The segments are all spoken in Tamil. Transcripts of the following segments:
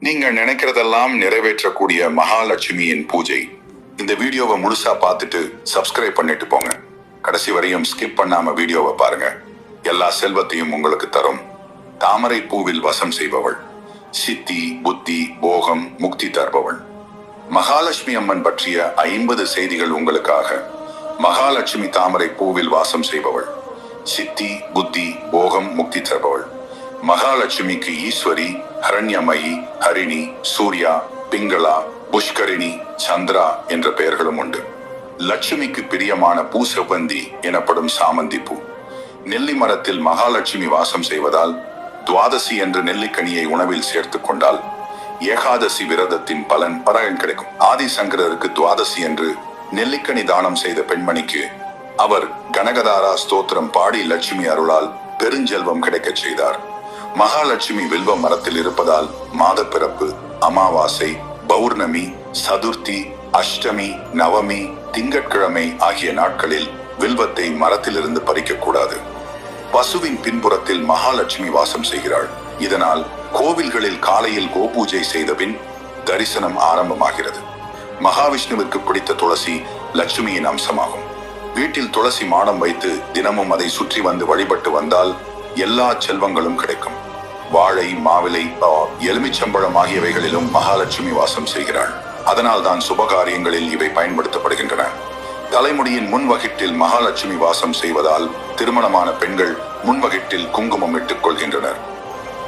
நீங்கள் நினைக்கிறதெல்லாம் நிறைவேற்றக்கூடிய மகாலட்சுமியின் பூஜை. இந்த வீடியோவை முழுசா பார்த்துட்டு சப்ஸ்கிரைப் பண்ணிட்டு போங்க. கடைசி வரையும் ஸ்கிப் பண்ணாம வீடியோவை பாருங்க. எல்லா செல்வத்தையும் உங்களுக்கு தரும். தாமரை பூவில் வசம் செய்பவள். சித்தி புத்தி போகம் முக்தி தருபவள். மகாலட்சுமி அம்மன் பற்றிய ஐம்பது செய்திகள் உங்களுக்காக மகாலட்சுமி தாமரை பூவில் வாசம் செய்பவள். சித்தி புத்தி போகம் முக்தி தருபவள். மகாலட்சுமிக்கு ஈஸ்வரி ஹரண்யமயி ஹரிணி சூர்யா பிங்களா புஷ்கரிணி சந்திரா என்ற பெயர்களும் உண்டு. லட்சுமிக்கு பிரியமான பூ செவ்வந்தி எனப்படும் சாமந்தி பூ. நெல்லி மரத்தில் மகாலட்சுமி வாசம் செய்வதால் துவாதசி என்ற நெல்லிக்கனியை உணவில் சேர்த்துக் கொண்டால் ஏகாதசி விரதத்தின் பலன் பலன் கிடைக்கும். ஆதிசங்கரருக்கு துவாதசி என்று நெல்லிக்கனி தானம் செய்த பெண்மணிக்கு அவர் கனகதாரா ஸ்தோத்திரம் பாடி லட்சுமி அருளால் பெருஞ்செல்வம் கிடைக்கச் செய்தார். மகாலட்சுமி வில்வ மரத்தில் இருப்பதால் மாத பிறப்பு அமாவாசை பௌர்ணமி சதுர்த்தி அஷ்டமி நவமி திங்கட்கிழமை ஆகிய நாட்களில் வில்வத்தை மரத்திலிருந்து பறிக்கக்கூடாது. பசுவின் பின்புறத்தில் மகாலட்சுமி வாசம் செய்கிறாள். இதனால் கோவில்களில் காலையில் கோபூஜை செய்தபின் தரிசனம் ஆரம்பமாகிறது. மகாவிஷ்ணுவிற்கு பிடித்த துளசி லட்சுமியின் அம்சமாகும். வீட்டில் துளசி மாடம் வைத்து தினமும் அதை சுற்றி வந்து வழிபட்டு வந்தால் எல்லா செல்வங்களும் கிடைக்கும். வாழை மாவிலை எலுமிச்சம்பழம் ஆகியவைகளிலும் மகாலட்சுமி வாசம் செய்கிறாள். அதனால் தான் சுபகாரியங்களில் இவை பயன்படுத்தப்படுகின்றன. தலைமுடியின் முன்வகிட்டில் மகாலட்சுமி வாசம் செய்வதால் திருமணமான பெண்கள் முன்வகிட்டில் குங்குமம் இட்டுக் கொள்கின்றனர்.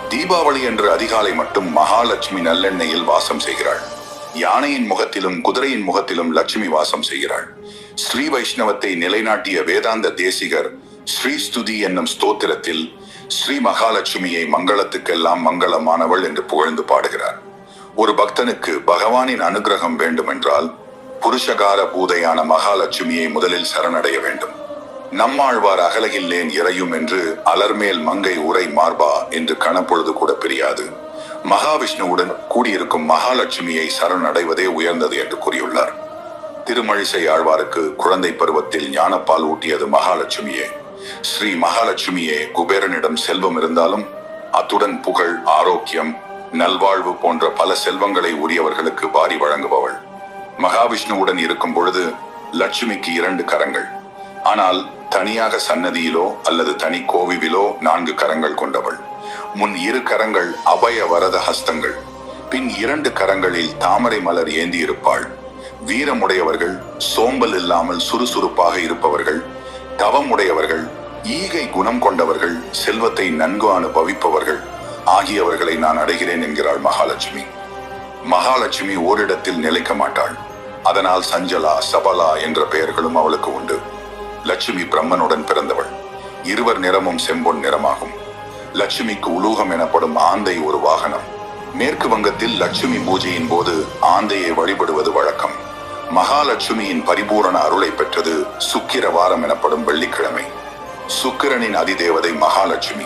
தீபாவளி என்று அதிகாலை மட்டும் மகாலட்சுமி நல்லெண்ணெயில் வாசம் செய்கிறாள். யானையின் முகத்திலும் குதிரையின் முகத்திலும் லட்சுமி வாசம் செய்கிறாள். ஸ்ரீ வைஷ்ணவத்தை நிலைநாட்டிய வேதாந்த தேசிகர் ஸ்ரீஸ்துதி என்னும் ஸ்தோத்திரத்தில் ஸ்ரீ மகாலட்சுமியை மங்களத்துக்கெல்லாம் மங்களமானவள் என்று புகழ்ந்து பாடுகிறார். ஒரு பக்தனுக்கு பகவானின் அனுகிரகம் வேண்டுமென்றால் புருஷகார பூதையான மகாலட்சுமியை முதலில் சரணடைய வேண்டும். நம்மாழ்வார் அகலகில்லேன் இறையும் என்று அலர்மேல் மங்கை உரை மார்பா என்று கணப்பொழுது கூட பிரியாது. மகாவிஷ்ணுவுடன் கூடியிருக்கும் மகாலட்சுமியை சரணடைவதே உயர்ந்தது என்று கூறியுள்ளார். திருமழிசை ஆழ்வாருக்கு குழந்தை பருவத்தில் ஞானப்பால் ஊட்டியது மகாலட்சுமியே. ஸ்ரீ மகாலட்சுமியே குபேரனிடம் செல்வம் இருந்தாலும் அத்துடன் புகழ் ஆரோக்கியம் நல்வாழ்வு போன்ற பல செல்வங்களை உரியவர்களுக்கு வாரி வழங்குபவள். மகாவிஷ்ணுவுடன் இருக்கும் பொழுது லட்சுமிக்கு இரண்டு கரங்கள். ஆனால் தனியாக சன்னதியிலோ அல்லது தனி கோவிலோ நான்கு கரங்கள் கொண்டவள். முன் இரு கரங்கள் அபய வரத ஹஸ்தங்கள் பின் இரண்டு கரங்களில் தாமரை மலர் ஏந்தி இருப்பாள் வீரமுடையவர்கள் சோம்பல் இல்லாமல் சுறுசுறுப்பாக இருப்பவர்கள் தவம் உடையவர்கள் ஈகை குணம் கொண்டவர்கள் செல்வத்தை நன்கு அனுபவிப்பவர்கள் ஆகியவர்களை நான் அடைகிறேன் என்கிறாள் மகாலட்சுமி. மகாலட்சுமி ஓரிடத்தில் நிலைக்க மாட்டாள். அதனால் சஞ்சலா சபலா என்ற பெயர்களும் அவளுக்கு உண்டு. லட்சுமி பிரம்மனுடன் பிறந்தவள். இருவர் நிறமும் செம்பொன் நிறமாகும். லட்சுமிக்கு உலூகம் எனப்படும் ஆந்தை ஒரு வாகனம். மேற்கு வங்கத்தில் லட்சுமி பூஜையின் போது ஆந்தையை வழிபடுவது வழக்கம். மகாலட்சுமியின் பரிபூரண அருளை பெற்றது சுக்கிர வாரம் எனப்படும் வெள்ளிக்கிழமை. சுக்கிரனின் அதிதேவதை மகாலட்சுமி.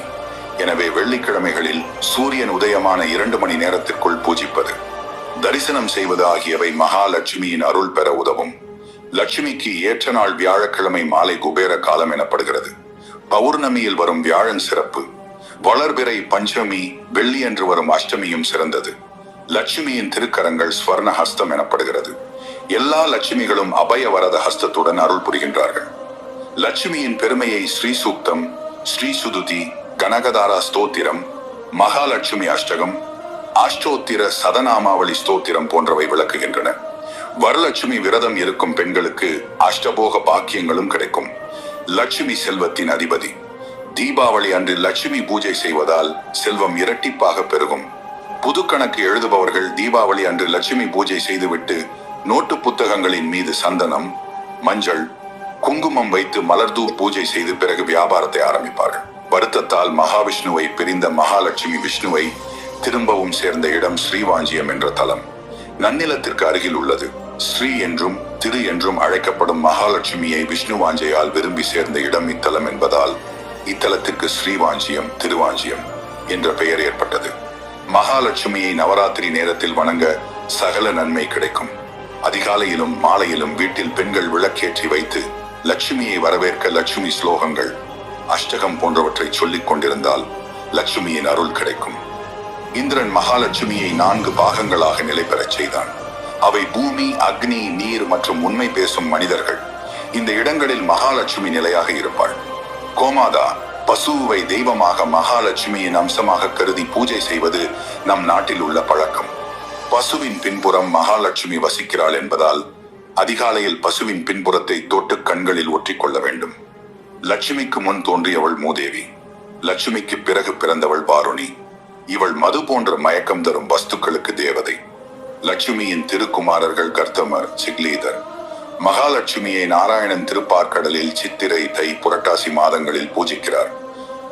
எனவே வெள்ளிக்கிழமைகளில் சூரியன் உதயமான இரண்டு மணி நேரத்திற்குள் பூஜிப்பது. தரிசனம் செய்வது ஆகியவை மகாலட்சுமியின் அருள் பெற உதவும். லட்சுமிக்கு ஏற்ற நாள் வியாழக்கிழமை மாலை குபேர காலம் எனப்படுகிறது. பௌர்ணமியில் வரும் வியாழன் சிறப்பு. வளர்பிறை பஞ்சமி வெள்ளியன்று வரும் அஷ்டமியும் சிறந்தது. லட்சுமியின் திருக்கரங்கள் ஸ்வர்ணஹஸ்தம் எனப்படுகிறது. எல்லா லட்சுமிகளும் அபய வரத ஹஸ்தத்துடன் அருள் புரிகின்றார்கள். லட்சுமியின் பெருமையை ஸ்ரீ சூக்தம் ஸ்ரீ சுதுதி கனகதாரா ஸ்தோத்திரம் மகாலட்சுமி அஷ்டகம் அஷ்டோத்திர சதநாமாவளி ஸ்தோத்திரம் போன்றவை விளக்குகின்றன. வரலட்சுமி விரதம் இருக்கும் பெண்களுக்கு அஷ்டபோக பாக்கியங்களும் கிடைக்கும். லட்சுமி செல்வத்தின் அதிபதி. தீபாவளி அன்று லட்சுமி பூஜை செய்வதால் செல்வம் இரட்டிப்பாக பெருகும். புது கணக்கு எழுதுபவர்கள் தீபாவளி அன்று லட்சுமி பூஜை செய்துவிட்டு நோட்டு புத்தகங்களின் மீது சந்தனம் மஞ்சள் குங்குமம் வைத்து மலர்தூ பூஜை செய்து பிறகு வியாபாரத்தை ஆரம்பிப்பார்கள். வருத்தத்தால் மகாவிஷ்ணுவை பிரிந்த மகாலட்சுமி விஷ்ணுவை திரும்பவும் சேர்ந்த இடம் ஸ்ரீவாஞ்சியம் என்ற தலம். நன்னிலத்திற்கு அருகில் உள்ளது. ஸ்ரீ என்றும் திரு என்றும் அழைக்கப்படும் மகாலட்சுமியை விஷ்ணுவாஞ்சையால் விரும்பி சேர்ந்த இடம் இத்தலம் என்பதால் இத்தலத்திற்கு ஸ்ரீவாஞ்சியம் திருவாஞ்சியம் என்ற பெயர் ஏற்பட்டது. மகாலட்சுமியை நவராத்திரி நேரத்தில் வணங்க சகல நன்மை கிடைக்கும். அதிகாலையிலும் மாலையிலும் வீட்டில் பெண்கள் விளக்கேற்றி வைத்து லட்சுமியை வரவேற்க லட்சுமி ஸ்லோகங்கள். அஷ்டகம் போன்றவற்றை சொல்லிக் கொண்டிருந்தால் லட்சுமியின் அருள் கிடைக்கும். இந்திரன் மகாலட்சுமியை நான்கு பாகங்களாக நிலை பெறச் செய்தான். அவை பூமி அக்னி நீர் மற்றும் உண்மை பேசும் மனிதர்கள். இந்த இடங்களில் மகாலட்சுமி நிலையாக இருப்பாள். கோமாதா பசுவை தெய்வமாக மகாலட்சுமியின் அம்சமாக கருதி பூஜை செய்வது நம் நாட்டில் உள்ள பழக்கம். பசுவின் பின்புறம் மகாலட்சுமி வசிக்கிறாள் என்பதால் அதிகாலையில் பசுவின் பின்புறத்தை தொட்டு கண்களில் ஒற்றிக்கொள்ள வேண்டும். லட்சுமிக்கு முன் தோன்றியவள் மூதேவி லட்சுமிக்கு பிறகு பிறந்தவள் வாருணி இவள் மது போன்ற மயக்கம் தரும் வஸ்துக்களுக்கு தேவதை. லட்சுமியின் திருக்குமாரர்கள் கர்த்தமர் சிக்லீதர். மகாலட்சுமியை நாராயணன் திருப்பார்க்கடலில் சித்திரை தை புரட்டாசி மாதங்களில் பூஜிக்கிறார்.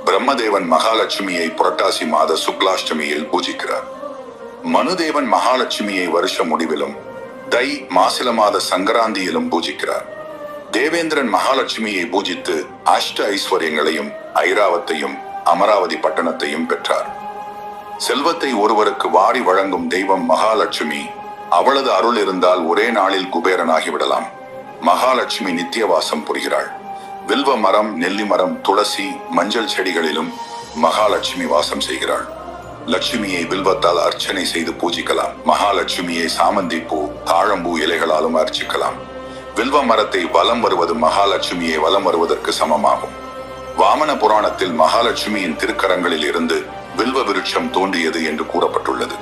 பிரம்மதேவன் மகாலட்சுமியை புரட்டாசி மாத சுக்லாஷ்டமியில் பூஜிக்கிறார். மனுதேவன் மகாலட்சுமியை வருஷ முடிவிலும் தை மாசில மாத சங்கராந்தியிலும் பூஜிக்கிறார். தேவேந்திரன் மகாலட்சுமியை பூஜித்து அஷ்ட ஐஸ்வர்யங்களையும் ஐராவத்தையும் அமராவதி பட்டணத்தையும் பெற்றார். செல்வத்தை ஒருவருக்கு வாரி வழங்கும் தெய்வம் மகாலட்சுமி அவளது அருள் இருந்தால் ஒரே நாளில் குபேரனாகிவிடலாம் மகாலட்சுமி நித்தியவாசம் புரிகிறாள். வில்வ மரம் நெல்லி மரம் துளசி மஞ்சள் செடிகளிலும் மகாலட்சுமி வாசம் செய்கிறாள். லட்சுமியை வில்வத்தால் அர்ச்சனை செய்து பூஜிக்கலாம். மகாலட்சுமியை சாமந்தி பூ தாழம்பூ இலைகளாலும் அர்ச்சிக்கலாம். வில்வ மரத்தை வலம் வருவது மகாலட்சுமியை வலம் வருவதற்கு சமமாகும். வாமன புராணத்தில் மகாலட்சுமியின் திருக்கரங்களில் இருந்து வில்வ விருட்சம் தோன்றியது என்று கூறப்பட்டுள்ளது.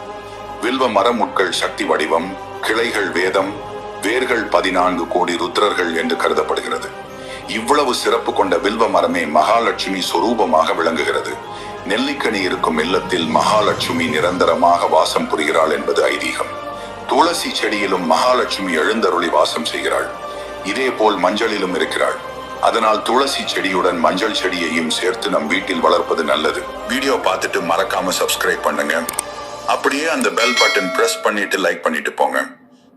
வில்வ மரமுட்கள் சக்தி வடிவம் கிளைகள் வேதம் வேர்கள் பதினான்கு கோடி ருத்ரர்கள் என்று கருதப்படுகிறது. இவ்வளவு சிறப்பு கொண்ட வில்வ மரமே மகாலட்சுமி சொரூபமாக விளங்குகிறது. நெல்லிக்கனி இருக்கும் இல்லத்தில் மகாலட்சுமி நிரந்தரமாக வாசம் புரிகிறாள் என்பது ஐதீகம். துளசி செடியிலும் மகாலட்சுமி எழுந்தருளி வாசம் செய்கிறாள். இதே போல் மஞ்சளிலும் இருக்கிறாள். அதனால் துளசி செடியுடன் மஞ்சள் செடியையும் சேர்த்து நம் வீட்டில் வளர்ப்பது நல்லது. வீடியோ பார்த்துட்டு மறக்காம சப்ஸ்கிரைப் பண்ணுங்க. அப்படியே அந்த பெல் பட்டன் பிரஸ் பண்ணிட்டு லைக் பண்ணிட்டு போங்க.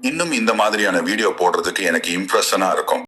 இன்னும் இந்த மாதிரியான வீடியோ போடுறதுக்கு எனக்கு இம்ப்ரெஷனா இருக்கும்.